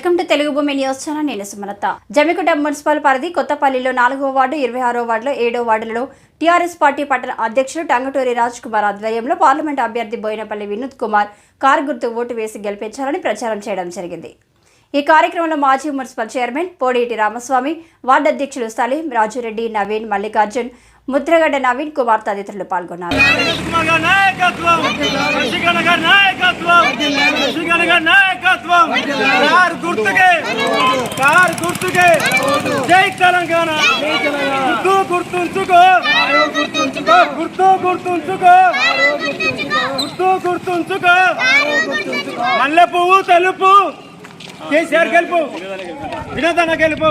Welcome to Telugu భూమి news channel నేను Sumalatha. Jammikunta municipal పరిధి కొత్తపల్లిలో నాలుగో వార్డు ఇరవై ఆరో వార్డులో ఏడో వార్డులలో టీఆర్ఎస్ పార్టీ పట్టణ అధ్యక్షుడు టంగటూరి రాజ్ కుమార్ ఆధ్వర్యంలో పార్లమెంట్ అభ్యర్థి బోయినపల్లి వినోద్ కుమార్ కారు గుర్తు ఓటు వేసి గెలిపించాలని ప్రచారం చేయడం జరిగింది. ఈ కార్యక్రమంలో మాజీ municipal chairman Podeti Ramaswamy ward అధ్యక్షులు సలీం రాజురెడ్డి నవీన్ మల్లికార్జున్ ముద్రగడ్డ నవీన్ కుమార్ తదితరులు పాల్గొన్నారు. కుమార్ నాయకత్వం. కారు గుర్తుకే. కారు గుర్తుకే. జై తెలంగాణ. గుర్తు గుర్తుంచుకో. గుర్తు గుర్తుంచుకో. గుర్తు గుర్తుంచుకో. మల్లె పువ్వు తెలుపు. కేసీఆర్ గెలుపు. వినోదన గెలుపు.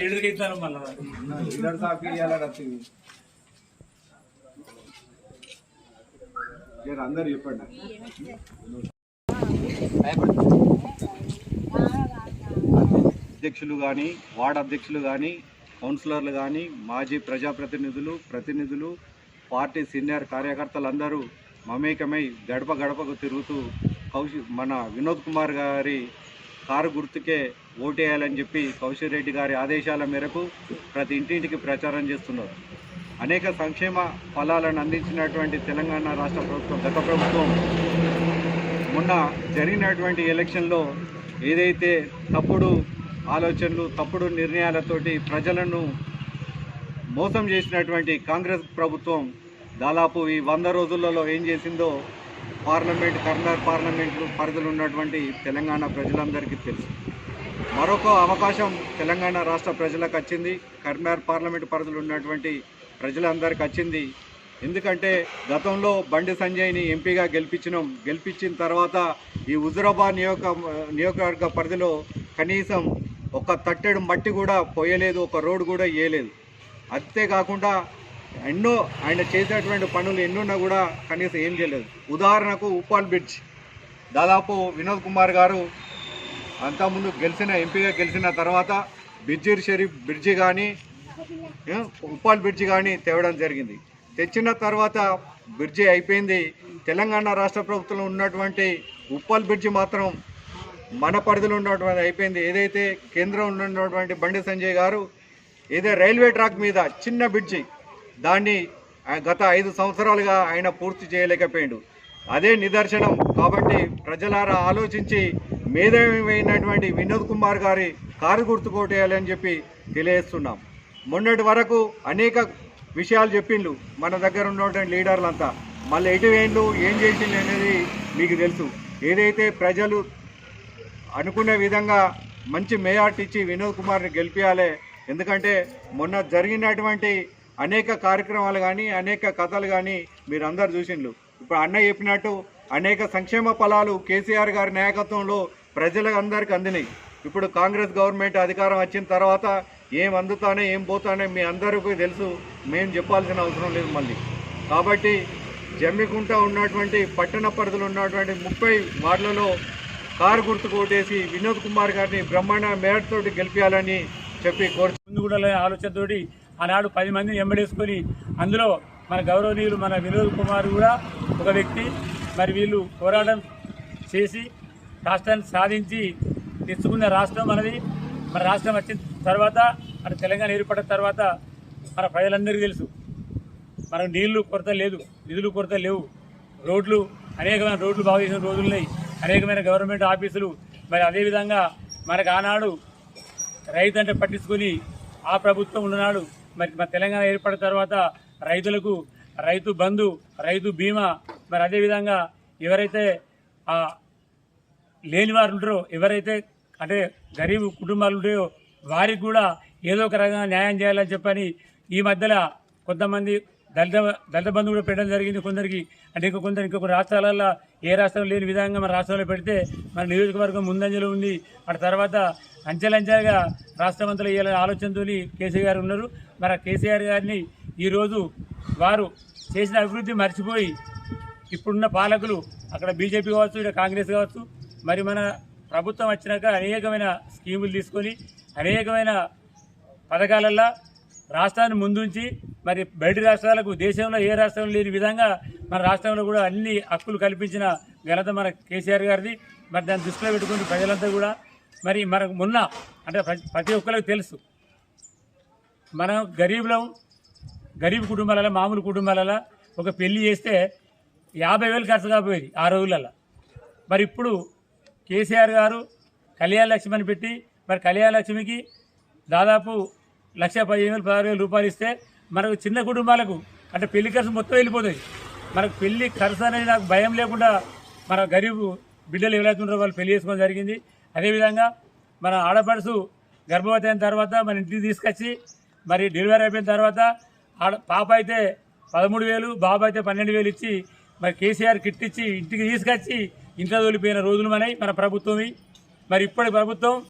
లీడర్కి ఇస్తాను అందరు చెప్పండి అధ్యక్షులు కానీ వార్డ్ అధ్యక్షులు కానీ కౌన్సిలర్లు కానీ మాజీ ప్రజాప్రతినిధులు ప్రతినిధులు పార్టీ సీనియర్ కార్యకర్తలందరూ మమేకమై గడప గడపకు తిరుగుతూ కౌశి మన వినోద్ కుమార్ గారి కారు గుర్తుకే ఓటేయాలని చెప్పి కౌశిక్ రెడ్డి గారి ఆదేశాల మేరకు ప్రతి ఇంటింటికి ప్రచారం చేస్తున్నారు. అనేక సంక్షేమ ఫలాలను అందించినటువంటి తెలంగాణ రాష్ట్ర ప్రభుత్వం గత ప్రభుత్వం మొన్న జరిగినటువంటి ఎలక్షన్లో ఏదైతే తప్పుడు ఆలోచనలు తప్పుడు నిర్ణయాలతోటి ప్రజలను మోసం చేసినటువంటి కాంగ్రెస్ ప్రభుత్వం దాదాపు ఈ వంద రోజులలో ఏం చేసిందో పార్లమెంట్ కర్నూలు పార్లమెంట్ పరిధిలో ఉన్నటువంటి తెలంగాణ ప్రజలందరికీ తెలుసు. మరొక అవకాశం తెలంగాణ రాష్ట్ర ప్రజలకు వచ్చింది. కర్నార్ పార్లమెంట్ పరిధిలో ఉన్నటువంటి ప్రజలందరికీ వచ్చింది. ఎందుకంటే గతంలో బండి సంజయ్ని ఎంపీగా గెలిపించినాం. గెలిపించిన తర్వాత ఈ హుజురాబాద్ నియోజక నియోజకవర్గ పరిధిలో కనీసం ఒక తట్టెడు మట్టి కూడా పోయలేదు ఒక రోడ్డు కూడా వేయలేదు. అంతేకాకుండా ఎన్నో ఆయన చేసేటువంటి పనులు ఎన్నున్నా కూడా కనీసం ఏం చేయలేదు. ఉదాహరణకు ఉప్పాల్ బ్రిడ్జ్. దాదాపు వినోద్ కుమార్ గారు అంతకుముందు గెలిచిన ఎంపీగా గెలిచిన తర్వాత బిర్జీర్ షరీఫ్ బ్రిడ్జి కానీ ఉప్పాల్ బ్రిడ్జి కానీ తేవడం జరిగింది. తెచ్చిన తర్వాత బ్రిడ్జి అయిపోయింది. తెలంగాణ రాష్ట్ర ప్రభుత్వంలో ఉన్నటువంటి ఉప్పాల్ బ్రిడ్జి మాత్రం మన పరిధిలో ఉన్నటువంటి అయిపోయింది. ఏదైతే కేంద్రం ఉన్నటువంటి బండి సంజయ్ గారు ఏదో రైల్వే ట్రాక్ మీద చిన్న బ్రిడ్జి దాన్ని గత ఐదు సంవత్సరాలుగా ఆయన పూర్తి చేయలేకపోయాడు. అదే నిదర్శనం కాబట్టి ప్రజలారా ఆలోచించి మేధామైనటువంటి వినోద్ కుమార్ గారి కారు గుర్తు కోటేయాలని చెప్పి తెలియజేస్తున్నాం. మొన్నటి వరకు అనేక విషయాలు చెప్పిండ్రు మన దగ్గర ఉన్నటువంటి లీడర్లంతా. మళ్ళీ ఎటు వేయండు ఏం చేసిండు అనేది మీకు తెలుసు. ఏదైతే ప్రజలు అనుకునే విధంగా మంచి మేయార్ట్ ఇచ్చి వినోద్ కుమార్ని గెలిపించాలి ఎందుకంటే మొన్న జరిగినటువంటి అనేక కార్యక్రమాలు కానీ అనేక కథలు కానీ మీరు అందరు చూసిండ్రు. ఇప్పుడు అన్న చెప్పినట్టు అనేక సంక్షేమ ఫలాలు కేసీఆర్ గారి నాయకత్వంలో ప్రజలందరికీ అందినాయి. ఇప్పుడు కాంగ్రెస్ గవర్నమెంట్ అధికారం వచ్చిన తర్వాత ఏం అందుతానే ఏం పోతానే మీ అందరికీ తెలుసు. మేము చెప్పాల్సిన అవసరం లేదు మళ్ళీ. కాబట్టి జమ్మికుంట ఉన్నటువంటి పట్టణ పరిధిలో ఉన్నటువంటి ముప్పై వార్డులలో కారు గుర్తు వినోద్ కుమార్ గారిని బ్రహ్మాండ మేయర్ గెలిపించాలని చెప్పి కోరు ముందుగూడలే ఆలోచనతోటి ఆనాడు పది మందిని ఎంబడేసుకొని అందులో మన గౌరవనీయులు మన వినోద్ కుమార్ కూడా ఒక వ్యక్తి. మరి వీళ్ళు పోరాటం చేసి రాష్ట్రాన్ని సాధించి తెచ్చుకున్న రాష్ట్రం మనది మన రాష్ట్రం వచ్చిన తర్వాత మన తెలంగాణ ఏర్పడిన తర్వాత మన ప్రజలందరికీ తెలుసు. మనకు నీళ్ళు కొరత లేదు నిధులు కొరత లేవు. రోడ్లు అనేకమైన రోడ్లు బాగు చేసిన రోజులు ఉన్నాయి. అనేకమైన గవర్నమెంట్ ఆఫీసులు. మరి అదేవిధంగా మనకు ఆనాడు రైతు అంటే పట్టించుకొని ఆ ప్రభుత్వం ఉన్ననాడు మరి మన తెలంగాణ ఏర్పడిన తర్వాత రైతులకు రైతు బంధు రైతు బీమా మరి అదేవిధంగా ఎవరైతే లేని వారు ఉంటారో ఎవరైతే అంటే గరీబ్ కుటుంబాలు ఉంటాయో వారికి కూడా ఏదో ఒక రకంగా న్యాయం చేయాలని చెప్పని ఈ మధ్యలో కొంతమంది దళిత దళిత బంధు కూడా పెట్టడం జరిగింది కొందరికి. అంటే ఇంకా కొందరు ఇంకొక రాష్ట్రాలలో ఏ రాష్ట్రం లేని విధంగా మన రాష్ట్రంలో పెడితే మన నియోజకవర్గం ముందంజలో ఉంది. అటు తర్వాత అంచెలంచెలుగా రాష్ట్రమంతలో ఇవ్వాలనే ఆలోచనతో కేసీఆర్ గారు ఉన్నారు. మరి కేసీఆర్ గారిని ఈరోజు వారు చేసిన అభివృద్ధి మర్చిపోయి ఇప్పుడున్న పాలకులు అక్కడ బీజేపీ కావచ్చు ఇక్కడ కాంగ్రెస్ కావచ్చు మరి మన ప్రభుత్వం వచ్చినాక అనేకమైన స్కీములు తీసుకొని అనేకమైన పథకాలల్లో రాష్ట్రాన్ని ముందుంచి మరి బయట రాష్ట్రాలకు దేశంలో ఏ రాష్ట్రం లేని విధంగా మన రాష్ట్రంలో కూడా అన్ని హక్కులు కల్పించిన ఘనత మన కేసీఆర్ గారిది. మరి దాన్ని దృష్టిలో పెట్టుకుని ప్రజలంతా కూడా. మరి మనకు మొన్న అంటే ప్రతి- ఒక్కరికి తెలుసు. మనం గరీబులం గరీబ్ కుటుంబాలలో మామూలు కుటుంబాలలో ఒక పెళ్ళి చేస్తే యాభై వేలు ఖర్చు కాబోయేది ఆ రోజులలో మరి ఇప్పుడు కేసీఆర్ గారు కళ్యాణ అని పెట్టి మరి కళ్యాణ లక్ష్మికి దాదాపు లక్ష పదిహేను వేలు పదహారు వేలు రూపాయలు ఇస్తే మనకు చిన్న కుటుంబాలకు అంటే పెళ్ళి ఖర్చు మొత్తం వెళ్ళిపోతుంది మనకు పెళ్ళి ఖర్చు అనేది నాకు భయం లేకుండా మన గరీబు బిడ్డలు ఎవరైతున్నారో వాళ్ళు పెళ్ళి చేసుకోవడం జరిగింది. అదేవిధంగా మన ఆడపడుసు గర్భవతి అయిన తర్వాత మన ఇంటికి తీసుకొచ్చి మరి డెలివరీ అయిపోయిన తర్వాత ఆడ పాప అయితే పదమూడు వేలు బాబు అయితే పన్నెండు వేలు ఇచ్చి మరి కేసీఆర్ కిట్ ఇచ్చి ఇంటికి తీసుకొచ్చి ఇంట్లో తోలిపోయిన రోజులు మనవి మన ప్రభుత్వం మరి ఇప్పటి ప్రభుత్వం